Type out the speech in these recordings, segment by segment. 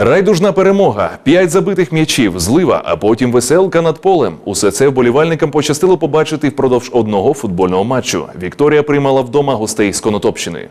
Райдужна перемога, п'ять забитих м'ячів, злива, а потім веселка над полем. Усе це вболівальникам пощастило побачити впродовж одного футбольного матчу. Вікторія приймала вдома гостей з Конотопщини.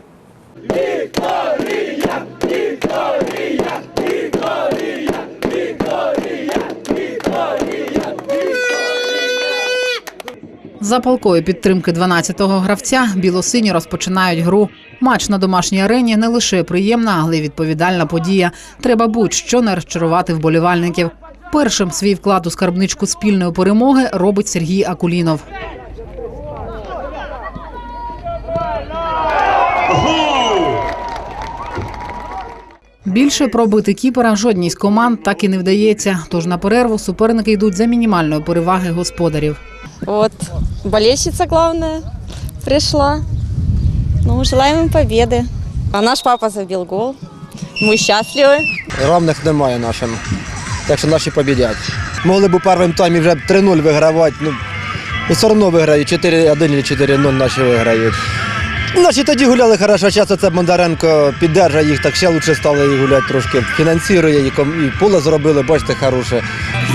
За палкою підтримки 12-го гравця білосині розпочинають гру. Матч на домашній арені не лише приємна, але й відповідальна подія. Треба будь-що не розчарувати вболівальників. Першим свій вклад у скарбничку спільної перемоги робить Сергій Акулінов. Більше пробити кіпера жодній з команд так і не вдається. Тож на перерву суперники йдуть за мінімальної переваги господарів. Вот, болельщица главная пришла. Ну, желаем им победы. А наш папа забил гол. Мы счастливы. Равних немає нашим. Так що наші побідять. Могли б у першому таймі вже 3-0 вигравати. Ну, і все одно виграють 4-1 чи 4-0 наші виграють. Ну, Наші тоді гуляли хорошо, зараз це Бондаренко піддержує їх, так ще краще стали і гуляти трошки. Фінансує і, ком- і поле зробили, бачите, хороше.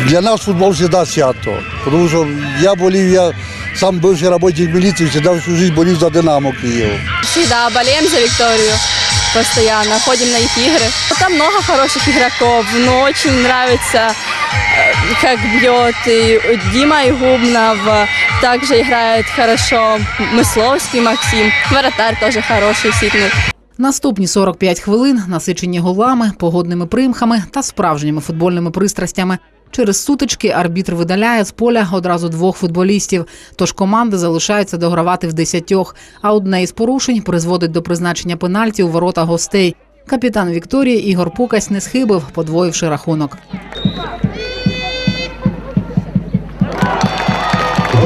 Для нас футбол всегда свято. Потому что я болел, я сам бывший работник милиции, всегда всю жизнь болел за Динамо Киев. Всегда болеем за Викторию. Постоянно ходим на их игры. Ну, Там много хороших игроков, но очень нравится, э, как бьет и Дима Игумнов. э, Также играет хорошо Мысловский Максим. Вратарь тоже хороший, сильный. Наступні 45 хвилин насичені голами, погодними примхами та справжніми футбольними пристрастями. Через сутички арбітр видаляє з поля одразу двох футболістів. Тож команди залишаються догравати в десятьох. А одне із порушень призводить до призначення пенальті у ворота гостей. Капітан Вікторії Ігор Пукась не схибив, подвоївши рахунок.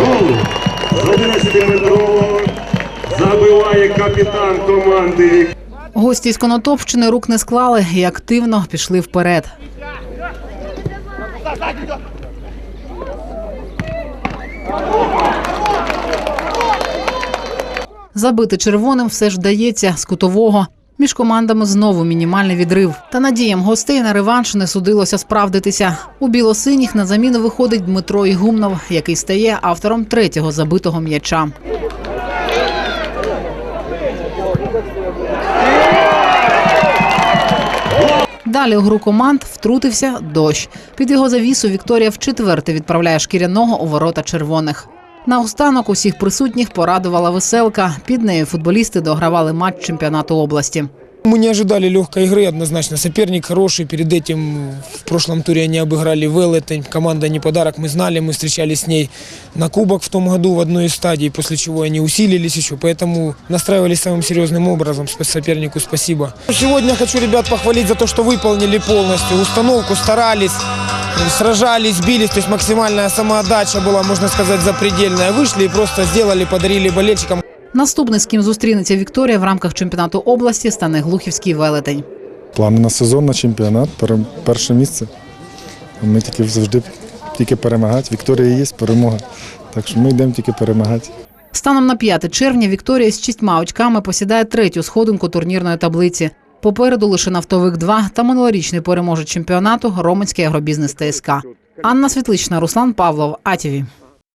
Гол з 11-метрового забиває капітан команди Гості з Конотопщини рук не склали і активно пішли вперед. Забити червоним все ж вдається з кутового. Між командами знову мінімальний відрив. Та надіям гостей на реванш не судилося справдитися. У білосиніх на заміну виходить Дмитро Ігумнов, який стає автором третього забитого м'яча. Далі у гру команд втрутився дощ. Під його завісу Вікторія вчетверте відправляє шкіряного у ворота червоних. Наостанок усіх присутніх порадувала веселка. Під нею футболісти догравали матч чемпіонату області. Мы не ожидали легкой игры, однозначно. Соперник хороший. Перед этим в прошлом туре они обыграли Веллетень. Команда не подарок, мы знали, мы встречались с ней на кубок в том году в одной из стадий, после чего они усилились еще. Поэтому настраивались самым серьезным образом. Спа- Сопернику спасибо. Сегодня хочу ребят похвалить за то, что выполнили полностью установку, старались, сражались, бились. То есть максимальная самоотдача была, можно сказать, запредельная. Вышли и просто сделали, подарили болельщикам. Наступний, з ким зустрінеться Вікторія в рамках чемпіонату області, стане глухівський велетень. Плани на сезон, на чемпіонат, перше місце. Ми тільки завжди тільки перемагати. Вікторія є, перемога. Так що ми йдемо тільки перемагати. Станом на 5 червня Вікторія з шістьма очками посідає третю сходинку турнірної таблиці. Попереду лише нафтовик 2 та минулорічний переможець чемпіонату Романський агробізнес ТСК. Анна Світлична, Руслан Павлов, АТВ.